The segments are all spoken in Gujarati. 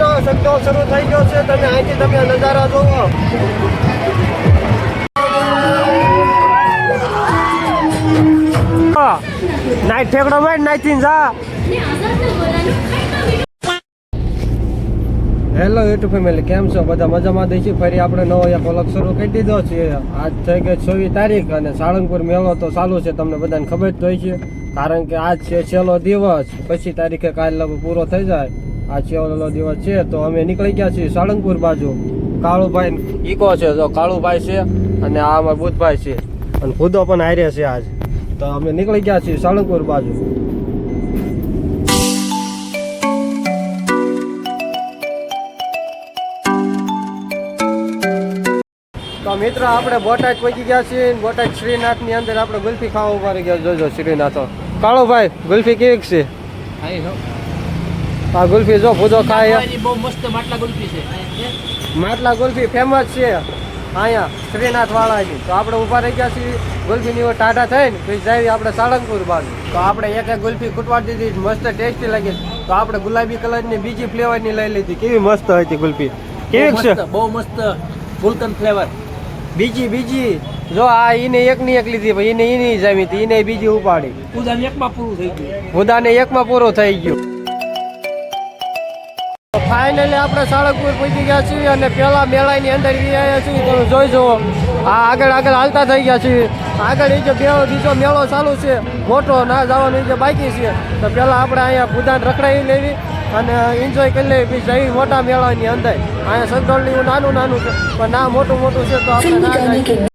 તો શબ્દો શરૂ થઈ ગયો છે. તમે અહીંથી તમે નજારા જોવો નાઈટ ઠેકડો માર નાઈથી જા. હેલો યુટ્યુબ ફેમિલી કેમ છો? બધા મજામાં દઈ છીએ ફરી આપણે નવો એક વ્લોગ શરૂ કરી દીધો છે. આજ થઈ ગઈ છવ્વીસ તારીખ અને સાળંગપુર મેળો તો ચાલુ છે, તમને બધાને ખબર જ હોય છે. કારણ કે આજ છે છેલ્લો દિવસ. પછી તારીખે કાલ પૂરો થઈ જાય. આ છેલ્લો દિવસ છે, તો અમે નીકળી ગયા છીએ સાળંગપુર બાજુ. કાળુભાઈ ઈકો છે, તો કાળુભાઈ છે અને આ અમારા બુધભાઈ છે. અને ભૂદો પણ હારે છે આજ. તો અમે નીકળી ગયા છીએ સાળંગપુર બાજુ. તો મિત્ર, આપણે બોટાદ પહોંચી ગયા છીએ બોટાદ શ્રીનાથની અંદર આપણે ગુલ્ફી ખાવા ઊભા ગયા જોજો શ્રીનાથો. કાળુભાઈ, ગુલ્ફી કેવી છે? આ ગુલ્ફી જો ભૂદો ખાય. બહુ મસ્ત માટલા ગુલ્ફી છે. માટલા ગુલ્ફી ફેમસ છે. અહીંયા શ્રીનાથ વાળાની તો આપણે ઊભા રહી ગયા છીએ. ગુલ્ફીની ટાટા થઈને પછી જાય આપણે સાળંગપુર બાજુ. તો આપણે એક એક ગુલ્ફી કૂટવાડી દીધી. મસ્ત ટેસ્ટી લાગી. તો આપણે ગુલાબી કલરની બીજી ફ્લેવરની લઈ લીધી. કેવી મસ્ત હતી ગુલ્ફી. કેવી છે? બહુ મસ્ત ગુલકંદ ફ્લેવર. બીજી બીજી. જો આ ઈને એક ની એક લીધી પણ ઈને ઈની જમી હતી. ઈને બીજી ઉપાડી. પૂજા એકમાં પૂરું થઈ ગયું. મુદાને એકમાં પૂરો થઈ ગયો. ફાઇનલી આપણે સાળંગપુર પહોંચી ગયા છીએ અને પેલા મેળાની અંદર આવ્યા છીએ. તમે જોઈ જુઓ આ આગળ આગળ હાલતા થઈ ગયા છીએ. આગળ એ જે બે બીજો મેળો ચાલુ છે મોટો ના જવાનું જે બાકી છે તો પેલા આપણે અહીંયા ભૂદાન રખડાવી લેવી અને એન્જોય કરી લેવી બીજી જઈ મોટા મેળાની અંદર. અહીંયા સંતોળની નાનું નાનું છે પણ ના મોટું મોટું છે તો આપણે ના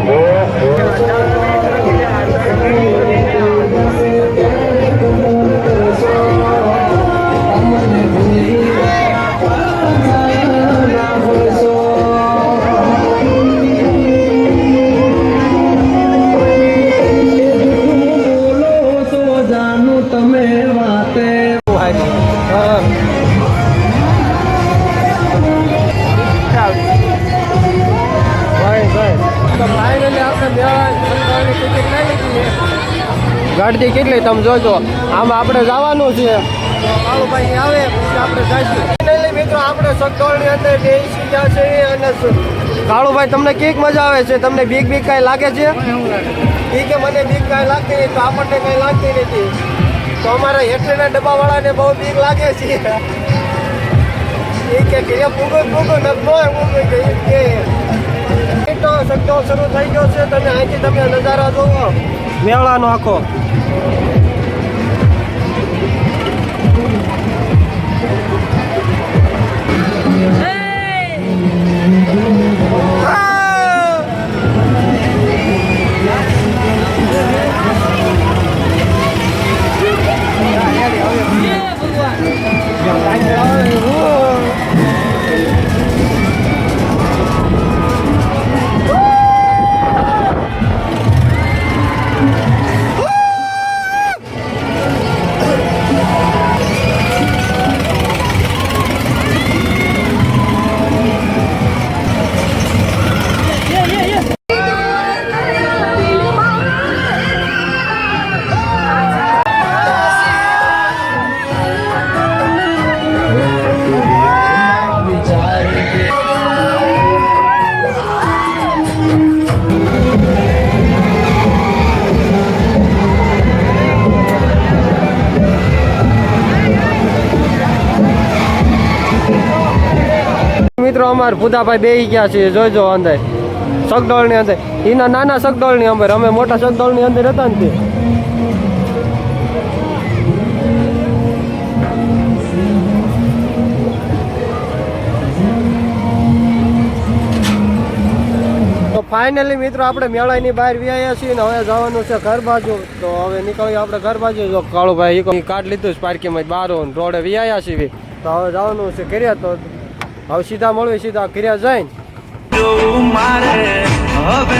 ગાડી કેટલી તમે જોજો. આમ આપણે જવાનું છે. કાળુભાઈ આવે પછી આપણે જઈશું. મિત્રો આપણે સગદોળની અંદર બેસી ગયા છે અને કાળુભાઈ તમને કેક મજા આવે છે? તમને બીક બીક કાંઈ લાગે છે? એ કે મને બીક કાંઈ લાગતી નહીં તો આપણને કાંઈ લાગતી નથી. તો અમારા હેઠળના ડબ્બાવાળાને બહુ બીક લાગે છે. એ કે ઘરે પૂગો પૂગો ડબ્બો પૂગો કે તો શબ્દો શરૂ થઈ ગયો છે તમે અહીંથી તમે નજારા જોવો. મેળાનો આખો. અમાર ભૂદાભાઈ બેહી ગયા છે જોઈજો અંદર. સગડોળની અંદર. એના નાના સગડોળની અંદર. અમે મોટા સગડોળની અંદર હતા ને તે. ફાઇનલી મિત્રો આપણે મેળાની બહાર વ્યાયા છીએ ને હવે જવાનું છે ઘર બાજુ. તો હવે નીકળી આપણે ઘર બાજુ. જો કાળુભાઈ કાર્ડ લીધું છે પાર્કિંગમાં બારો રોડે વ્યાયા છીએ. તો હવે જવાનું છે કર્યા તો હવે સીધા મળવી સીધા કર્યા જઈને. હવે